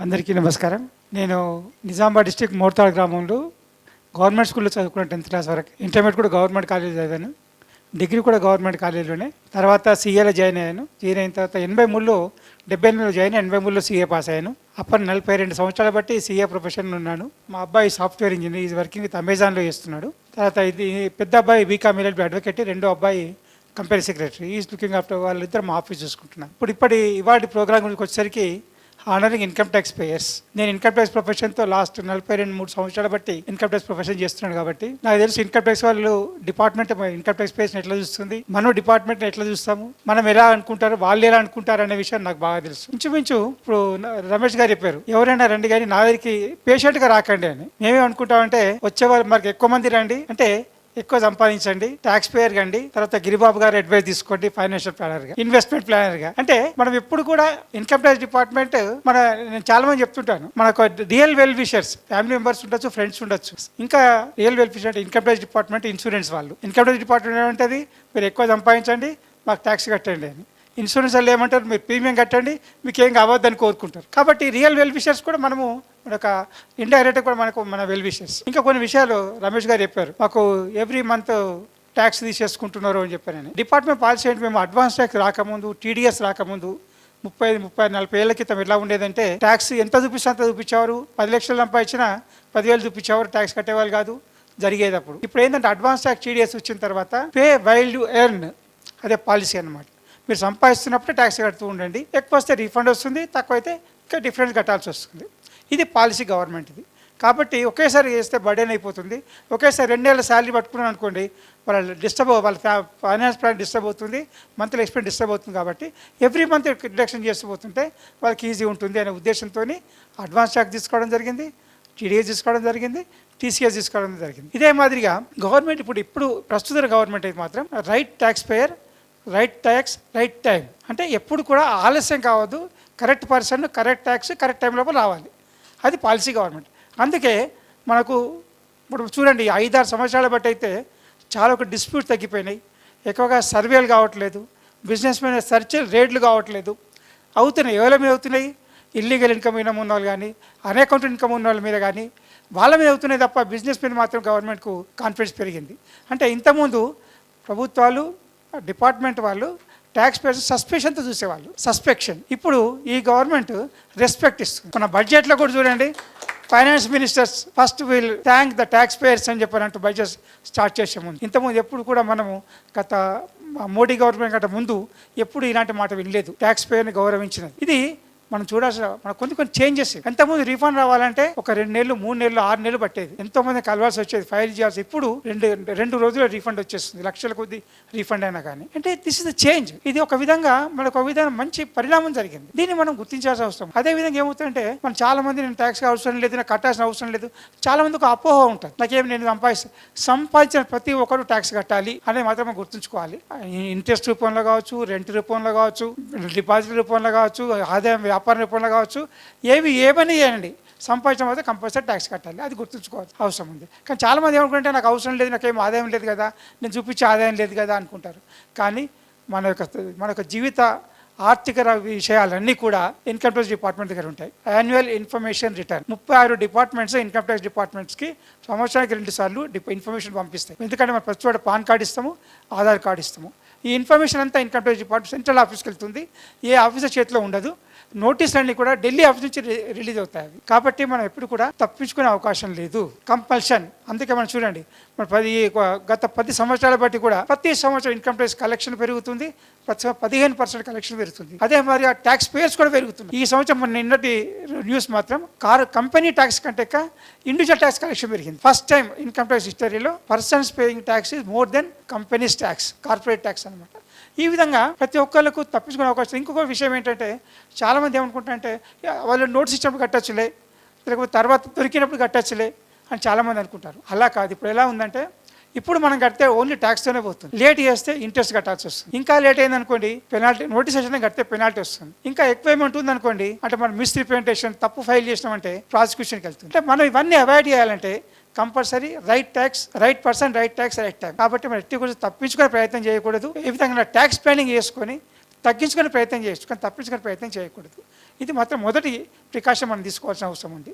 అందరికీ నమస్కారం. నేను నిజామాబాద్ డిస్టిక్ మోర్తాడ్ గ్రామంలో గవర్నమెంట్ స్కూల్లో చదువుకున్న టెన్త్ క్లాస్ వరకు ఇంటర్మీడియట్ కూడా గవర్నమెంట్ కాలేజ్ చదివాను. డిగ్రీ కూడా గవర్నమెంట్ కాలేజీలోనే. తర్వాత సీఏలో జాయిన్ అయ్యాను. జాయిన్ అయిన తర్వాత ఎనభై మూడులో డెబ్బై ఎనిమిదిలో జాయిన్ ఎనభై మూడులో సీఏ పాస్ అయ్యాను. అప్పటి నలభై రెండు సంవత్సరాలు బట్టి సీఏ ప్రొఫెషన్ ఉన్నాను. మా అబ్బాయి software engineer is working with అమెజాన్లో చేస్తున్నాడు. తర్వాత ఇది పెద్ద అబ్బాయి బీకామ్ ఎల్ఎల్బి అడ్వకేట్ రెండో అబ్బాయి company secretary. Is looking after వాళ్ళిద్దరు మా ఆఫీస్ చూసుకుంటున్నాను ఇప్పుడు ఇప్పటి ఇవాటి ప్రోగ్రామ్ గురించి వచ్చేసరికి ఆనరింగ్ ఇన్కమ్ ట్యాక్స్ పేయర్స్ నేను ఇన్కమ్ ట్యాక్స్ ప్రొఫెషన్తో లాస్ట్ నలభై రెండు మూడు సంవత్సరాలు బట్టి ఇన్కమ్ ట్యాక్స్ ప్రొఫెషన్ చేస్తున్నాను కాబట్టి నాకు తెలుసు ఇన్కమ్ ట్యాక్స్ వాళ్ళు డిపార్ట్మెంట్ ఇన్కమ్ ట్యాక్స్ పేయర్స్ ఎట్లా చూస్తుంది మనం డిపార్ట్మెంట్ ఎట్లా చూస్తాము మనం ఎలా అనుకుంటారు వాళ్ళు ఎలా అనుకుంటారు అనే విషయం నాకు బాగా తెలుసు. ఇంచుమించు ఇప్పుడు రమేష్ గారు చెప్పారు ఎవరైనా రండి కానీ నా దగ్గరికి పేషెంట్గా రాకండి అని. మేమేం అనుకుంటామంటే వచ్చేవాళ్ళు మనకి ఎక్కువ మంది రండి అంటే ఎక్కువ సంపాదించండి ట్యాక్స్ పేయర్ కండి తర్వాత గిరిబాబు గారు అడ్వైస్ తీసుకోండి ఫైనాన్షియల్ ప్లానర్గా ఇన్వెస్ట్మెంట్ ప్లానర్గా. అంటే మనం ఎప్పుడు కూడా ఇన్కమ్ ట్యాక్స్ డిపార్ట్మెంట్ మన నేను చాలా మంది చెప్తుంటాను మనకు real well wishers family members ఉండొచ్చు ఫ్రెండ్స్ ఉండొచ్చు. ఇంకా రియల్ వెల్ విషర్ అంటే ఇన్కమ్ ట్యాక్స్ డిపార్ట్మెంట్ ఇన్సూరెన్స్ వాళ్ళు. ఇన్కమ్ ట్యాక్స్ డిపార్ట్మెంట్ ఏమంటది? మీరు ఎక్కువ సంపాదించండి మాకు ట్యాక్స్ కట్టండి అని. ఇన్సూరెన్స్ వాళ్ళు ఏమంటారు? మీరు ప్రీమియం కట్టండి మీకు ఏం కావద్దని కోరుకుంటారు. కాబట్టి రియల్ వెల్ విషర్స్ కూడా మనము మనకు ఇండైరెక్ట్ కూడా మనకు మన వెల్ విషర్స్ ఇంకా కొన్ని విషయాలు రమేష్ గారు చెప్పారు. మాకు ఎవ్రీ మంత్ ట్యాక్స్ తీసేసుకుంటున్నారు అని చెప్పారని డిపార్ట్మెంట్ పాలసీ ఏంటి? మేము అడ్వాన్స్ ట్యాక్స్ రాకముందు టీడీఎస్ రాకముందు ముప్పై ముప్పై నలభై ఏళ్ళ క్రితం ఎలా ఉండేదంటే ట్యాక్స్ ఎంత చూపిస్తే అంత చూపించేవారు. పది లక్షలు సంపాదించినా పదివేలు చూపించేవారు ట్యాక్స్ కట్టేవాళ్ళు కాదు. జరిగేటప్పుడు ఇప్పుడు ఏంటంటే అడ్వాన్స్ ట్యాక్స్ టీడీఎస్ వచ్చిన తర్వాత పే వైల్డ్ ఎర్న్ అదే పాలసీ అన్నమాట. మీరు సంపాదిస్తున్నప్పుడే ట్యాక్స్ కడుతూ ఉండండి. ఎక్కువ వస్తే రీఫండ్ వస్తుంది తక్కువ అయితే ఇంకా డిఫరెన్స్ కట్టాల్సి వస్తుంది. ఇది పాలసీ గవర్నమెంట్ ఇది. కాబట్టి ఒకేసారి చేస్తే బర్డెన్ అయిపోతుంది. ఒకేసారి రెండేళ్ళ శాలరీ పట్టుకున్నాను అనుకోండి వాళ్ళ డిస్టర్బ్ వాళ్ళ ఫైనాన్స్ ప్లాన్ డిస్టర్బ్ అవుతుంది మంత్లీ ఎక్స్పెండ్ డిస్టర్బ్ అవుతుంది కాబట్టి ఎవ్రీ మంత్ డిడక్షన్ చేస్తూ పోతుంటే వాళ్ళకి ఈజీ ఉంటుంది అనే ఉద్దేశంతో అడ్వాన్స్ ట్యాక్స్ తీసుకోవడం జరిగింది టీడీఎస్ తీసుకోవడం జరిగింది టీసీఎస్ తీసుకోవడం జరిగింది. ఇదే మాదిరిగా గవర్నమెంట్ ఇప్పుడు ఇప్పుడు ప్రస్తుత గవర్నమెంట్ అయితే మాత్రం right tax payer right tax right time అంటే ఎప్పుడు కూడా ఆలస్యం కావద్దు correct person correct tax correct time లోపల రావాలి. అది పాలసీ గవర్నమెంట్. అందుకే మనకు ఇప్పుడు చూడండి ఐదారు సంవత్సరాల బట్టి అయితే చాలా ఒక డిస్ప్యూట్ తగ్గిపోయినాయి. ఎక్కువగా సర్వేలు కావట్లేదు బిజినెస్ మీద సెర్చ్ రేట్లు కావట్లేదు. అవుతున్నాయి ఎవరి మీద అవుతున్నాయి? ఇల్లీగల్ ఇన్కమ్ ఇన్కమ్ ఉన్న వాళ్ళు కానీ అన్అకౌంట్ ఇన్కమ్ ఉన్న వాళ్ళ మీద కానీ వాళ్ళ మీద అవుతున్నాయి తప్ప బిజినెస్ మీద మాత్రం గవర్నమెంట్కు కాన్ఫిడెన్స్ పెరిగింది. అంటే ఇంతకుముందు ప్రభుత్వాలు డిపార్ట్మెంట్ వాళ్ళు ట్యాక్స్ పేర్స్ సస్పెషన్తో చూసేవాళ్ళు. సస్పెక్షన్ ఇప్పుడు ఈ గవర్నమెంట్ రెస్పెక్ట్ ఇస్తుంది. మన బడ్జెట్లో కూడా చూడండి finance ministers first will thank the tax payers అని చెప్పినట్టు బడ్జెట్ స్టార్ట్ చేసే ముందు. ఇంతకుముందు ఎప్పుడు కూడా మనము గత మోడీ గవర్నమెంట్ గట ముందు ఎప్పుడు ఇలాంటి మాట వినలేదు. ట్యాక్స్ పేయర్ని గౌరవించినది. ఇది మనం చూడాల్సిన మన కొన్ని కొన్ని చేంజెస్ ఎంతమంది రీఫండ్ రావాలంటే ఒక రెండు నెలలు మూడు నెలలు ఆరు నెలలు పట్టేది. ఎంతో మంది కలవాల్సి వచ్చేది ఫైల్ చేయాల్సి ఇప్పుడు రెండు రెండు రోజుల్లో రీఫండ్ వచ్చేస్తుంది లక్షల కొద్ది రీఫండ్ అయినా కానీ. అంటే దిస్ ఇస్ ద చేంజ్ ఇది ఒక విధంగా మనకు ఒక విధంగా మంచి పరిణామం జరిగింది. దీన్ని మనం గుర్తించాల్సిన అవసరం. అదే విధంగా ఏమవుతుందంటే మనం చాలా మంది నేను ట్యాక్స్ అవసరం లేదు నాకు కట్టాల్సిన అవసరం లేదు. చాలా మంది ఒక అపోహ ఉంటుంది. నాకేం నేను సంపాదిస్తాను సంపాదించిన ప్రతి ఒక్కరు ట్యాక్స్ కట్టాలి అనేది మాత్రం గుర్తుంచుకోవాలి. ఇంట్రెస్ట్ రూపంలో కావచ్చు రెంట్ రూపంలో కావచ్చు డిపాజిట్ రూపంలో కావచ్చు ఆదాయం వ్యాపార నిపుణులు కావచ్చు ఏవి ఏమని చేయండి సంపాదించడం అయితే కంపల్సరీ ట్యాక్స్ కట్టాలి. అది గుర్తుంచుకోవాలి అవసరం ఉంది. కానీ చాలామంది ఏమనుకుంటే నాకు అవసరం లేదు నాకేం ఆదాయం లేదు కదా నేను చూపించే ఆదాయం లేదు కదా అనుకుంటారు. కానీ మన యొక్క మన యొక్క జీవిత ఆర్థిక విషయాలన్నీ కూడా ఇన్కమ్ ట్యాక్స్ డిపార్ట్మెంట్ దగ్గర ఉంటాయి. యాన్యువల్ ఇన్ఫర్మేషన్ రిటర్న్ ముప్పై ఆరు డిపార్ట్మెంట్స్ ఇన్కమ్ ట్యాక్స్ డిపార్ట్మెంట్స్కి సంవత్సరానికి రెండు సార్లు ఇన్ఫర్మేషన్ పంపిస్తాయి. ఎందుకంటే మనం ప్రతి చోట పాన్ కార్డు ఇస్తాము ఆధార్ కార్డు ఇస్తాము. ఈ ఇన్ఫర్మేషన్ అంతా ఇన్కమ్ ట్యాక్స్ డిపార్ట్మెంట్ సెంట్రల్ ఆఫీస్కి వెళ్తుంది. ఏ ఆఫీసర్ చేతిలో ఉండదు. నోటీస్ అన్ని కూడా ఢిల్లీ ఆఫీస్ నుంచి రిలీజ్ అవుతాయి కాబట్టి మనం ఎప్పుడు కూడా తప్పించుకునే అవకాశం లేదు. కంపల్షన్. అందుకే మనం చూడండి మన పది గత పది సంవత్సరాల బట్టి కూడా ప్రతి సంవత్సరం ఇన్కమ్ ట్యాక్స్ కలెక్షన్ పెరుగుతుంది. ప్రతి పదిహేను పర్సెంట్ కలెక్షన్ పెరుగుతుంది. అదే మరి ఆ ట్యాక్స్ పేయర్స్ కూడా పెరుగుతుంది ఈ సంవత్సరం మన నిన్నటి న్యూస్ మాత్రం కారు కంపెనీ ట్యాక్స్ కంటే ఇండివిజువల్ ట్యాక్స్ కలెక్షన్ పెరిగింది. ఫస్ట్ టైం ఇన్కమ్ ట్యాక్స్ హిస్టరీలో persons paying tax is more than companies tax corporate tax అనమాట ఈ విధంగా ప్రతి ఒక్కళ్ళకు తప్పించుకునే అవకాశం. ఇంకొక విషయం ఏంటంటే చాలామంది ఏమనుకుంటారంటే వాళ్ళు నోట్స్ ఇచ్చినప్పుడు కట్టచ్చులే లేకపోతే తర్వాత దొరికినప్పుడు కట్టచ్చులే అని చాలామంది అనుకుంటారు. అలా కాదు. ఇప్పుడు ఎలా ఉందంటే ఇప్పుడు మనం కడితే ఓన్లీ ట్యాక్స్తోనే పోతుంది. లేట్ చేస్తే ఇంట్రెస్ట్ కట్టాల్సి వస్తుంది. ఇంకా లేట్ అయింది అనుకోండి పెనాల్టీ నోటీస్ కడితే పెనాల్టీ వస్తుంది. ఇంకా ఎక్కువ ఏమి ఉంటుంది అనుకోండి అంటే మనం మిస్ రిప్రజెంటేషన్ తప్పు ఫైల్ చేసినామంటే ప్రాసిక్యూషన్కి వెళ్తుంది. అంటే మనం ఇవన్నీ అవాయిడ్ చేయాలంటే compulsory right tax right person right tax right tax కాబట్టి మనం ఎట్టి గురించి తప్పించుకునే ప్రయత్నం చేయకూడదు. ఏ విధంగా ట్యాక్స్ ప్లానింగ్ చేసుకొని తగ్గించుకునే ప్రయత్నం చేయొచ్చు కానీ తప్పించుకునే ప్రయత్నం చేయకూడదు. ఇది మాత్రం మొదటి ప్రికాషన్ మనం తీసుకోవాల్సిన అవసరం ఉంది.